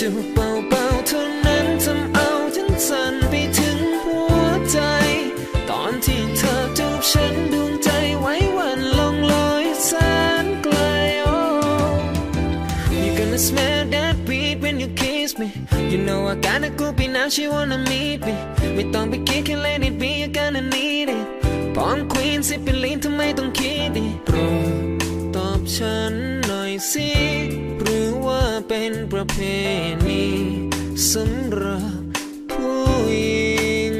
จูบเบาๆเท่านั้นทำเอาฉันสั่นไปถึงหัวใจ ตอนที่เธอจูบฉันดวงใจไว้วันลองลอยแสนไกล oh You gonna smell that beat when you kiss me You know I gotta go be now she wanna meet me ไม่ต้องไปคิดแค่ let it be you gonna need it พร้อม queen สิเป็นลีนทำไมต้องคิดดิโปรดตอบฉันหน่อยสิ ประเพณีสำหรับผู้หญิง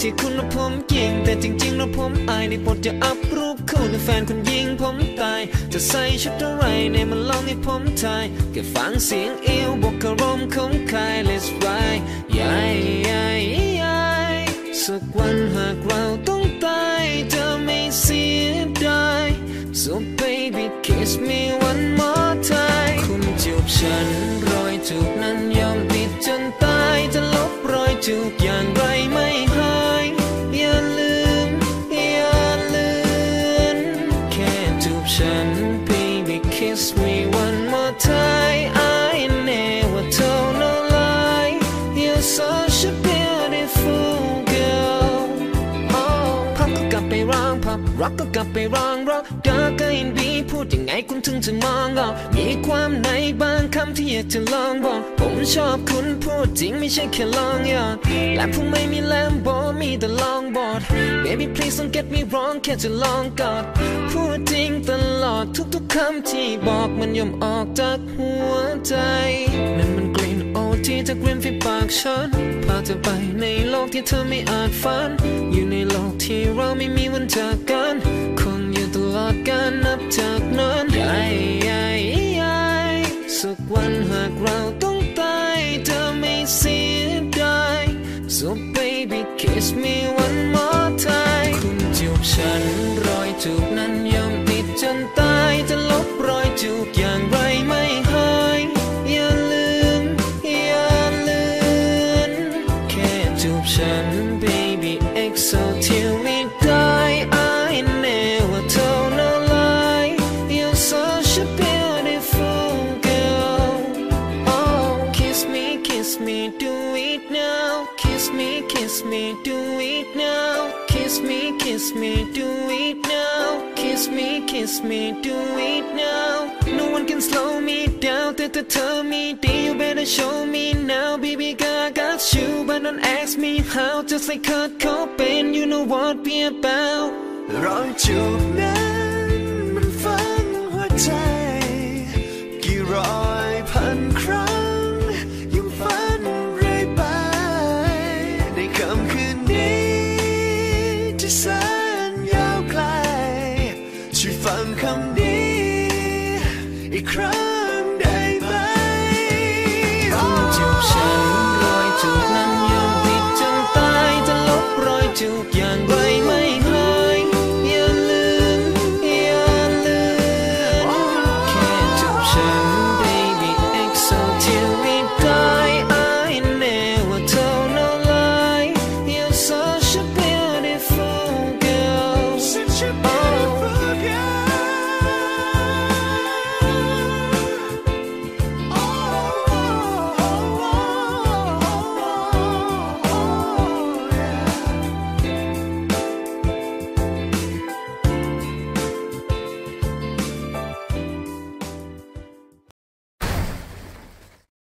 ที่คุณและผมยิง แต่จริงๆแล้วผมอายในบทจะอัพรูปคู่ในแฟนคุณยิงผมตาย จะใส่ชุดอะไรในมันลองให้ผมทายแค่ฟังเสียงเอวบวกกับลมของคาย let's ride ยายยายยายสักวันหากเราต้องตายจะไม่เสียดาย so baby kiss me ร้องพับร็อกก็กลับไปร้องร็อกดาร์กอินบีพูดยังไงคุณถึงจะมองออกมีความในบางคำที่อยากจะลองบอกผมชอบคุณพูดจริงไม่ใช่แค่ลองยอดและผมไม่มีแลมโบมีแต่ลองบอด baby please don't get me wrong แค่จะลองกอดพูดจริงตลอดทุกๆคำที่บอกมันย่อมออกจากหัวใจนั่นมันกลิ่นโอที่จากริมฝีปากฉันาเธอไปในโลกที่เธอไม่อาจฝัน อยู่ในโลกที่เราไม่มีวันจากกันคงอยู่ตลอดกาลนับจากนั้นยายยายยายสักวันหากเราต้องตายเธอไม่เสียดาย so baby kiss me one more time คุณจูบฉันรอยจูบนั้น now kiss me kiss me do it now kiss me kiss me do it now kiss me kiss me do it now no one can slow me down แต่ถ้าเธอมีดี you better show me now baby girl I got you but don't ask me how just like Kurt Cobain you know what we about รอยจูบนั้นมันฝังหัวใจ คนจูบฉันรอยจูบนั้นยังติดจนตายจะลบรอยจูบย่า